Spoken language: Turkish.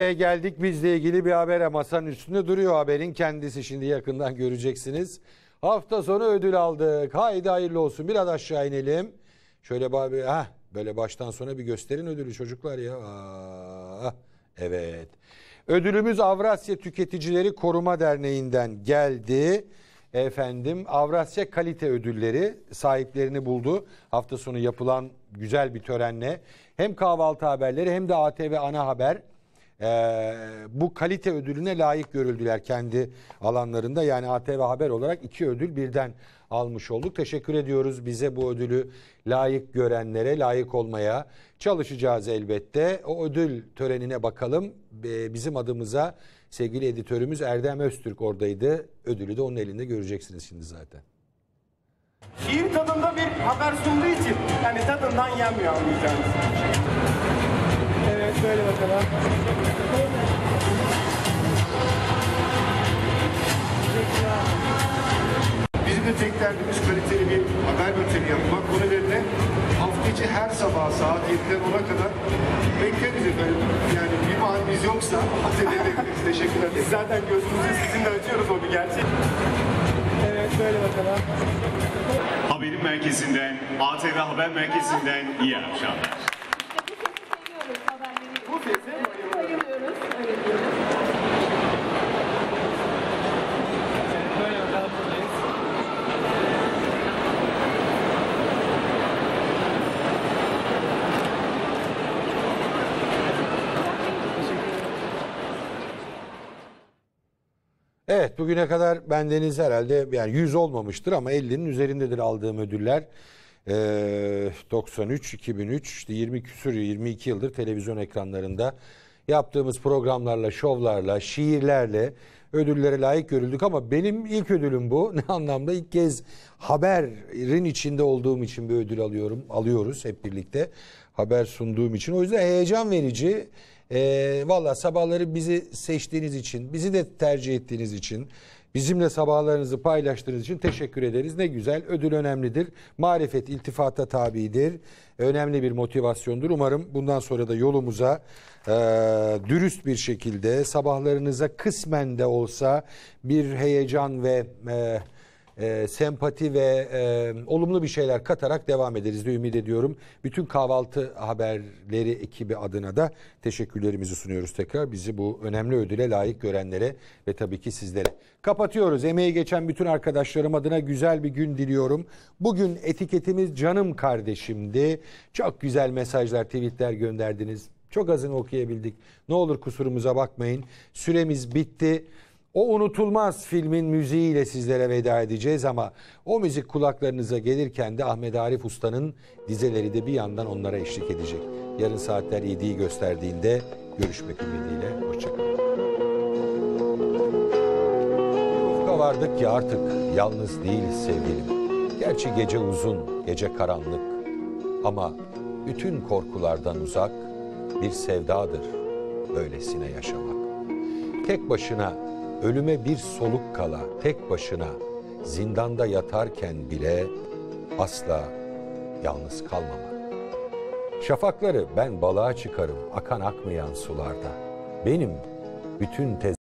E, Geldik bizle ilgili bir haber masanın üstünde duruyor haberin kendisi şimdi yakından göreceksiniz. Hafta sonu ödül aldık. Haydi hayırlı olsun. Biraz aşağı inelim. Şöyle abi ha böyle baştan sona bir gösterin ödülü çocuklar ya. Aa, evet. Ödülümüz Avrasya Tüketicileri Koruma Derneği'nden geldi. Efendim Avrasya Kalite Ödülleri sahiplerini buldu. Hafta sonu yapılan güzel bir törenle hem kahvaltı haberleri hem de ATV ana haber ee, bu kalite ödülüne layık görüldüler kendi alanlarında. Yani ATV Haber olarak iki ödül birden almış olduk. Teşekkür ediyoruz bize bu ödülü layık görenlere, layık olmaya çalışacağız elbette. O ödül törenine bakalım. Ee, Bizim adımıza sevgili editörümüz Erdem Öztürk oradaydı. Ödülü de onun elinde göreceksiniz şimdi zaten. Şiir tadında bir haber sunduğu için yani tadından yenmiyor anlayacağınız. Evet söyle bakalım. Derdimiz kaliteli bir haber bülteni yapmak. Bu nedenle hafta içi her sabah saat 7'den 10'a kadar bekleriz efendim. Yani bir bahanemiz yoksa atölye bekleriz. Teşekkür Biz ederiz. zaten gözümüzü sizinle açıyoruz o bir gerçek. Evet söyle bakalım. Haberin merkezinden, ATV Haber Merkezi'nden iyi akşamlar. Bu bayılıyorum. Bayılıyoruz. Öyle diyoruz. Evet bugüne kadar bendeniz herhalde yani 100 olmamıştır ama 50'nin üzerindedir aldığım ödüller. Ee, 93, 2003, işte 20 küsür 22 yıldır televizyon ekranlarında yaptığımız programlarla, şovlarla, şiirlerle ödüllere layık görüldük ama benim ilk ödülüm bu. Ne anlamda ilk kez haberin içinde olduğum için bir ödül alıyorum. Alıyoruz hep birlikte haber sunduğum için. O yüzden heyecan verici. Ee, Valla sabahları bizi seçtiğiniz için, bizi de tercih ettiğiniz için, bizimle sabahlarınızı paylaştığınız için teşekkür ederiz. Ne güzel, ödül önemlidir. Marifet iltifata tabidir. Önemli bir motivasyondur. Umarım bundan sonra da yolumuza e, dürüst bir şekilde sabahlarınıza kısmen de olsa bir heyecan ve e, e, sempati ve e, olumlu bir şeyler katarak devam ederiz diye ümit ediyorum. Bütün kahvaltı haberleri ekibi adına da teşekkürlerimizi sunuyoruz tekrar. Bizi bu önemli ödüle layık görenlere ve tabii ki sizlere. Kapatıyoruz. Emeği geçen bütün arkadaşlarım adına güzel bir gün diliyorum. Bugün etiketimiz canım kardeşimdi. Çok güzel mesajlar, tweetler gönderdiniz. Çok azını okuyabildik. Ne olur kusurumuza bakmayın. Süremiz bitti. O unutulmaz filmin müziğiyle sizlere veda edeceğiz ama o müzik kulaklarınıza gelirken de Ahmet Arif Usta'nın dizeleri de bir yandan onlara eşlik edecek. Yarın saatler 7'yi gösterdiğinde görüşmek ümidiyle. Hoşçakalın. Ufka vardık ki artık yalnız değiliz sevgilim. Gerçi gece uzun, gece karanlık. Ama bütün korkulardan uzak bir sevdadır böylesine yaşamak. Tek başına ölüme bir soluk kala tek başına zindanda yatarken bile asla yalnız kalmamak. Şafakları ben balığa çıkarım akan akmayan sularda. Benim bütün tez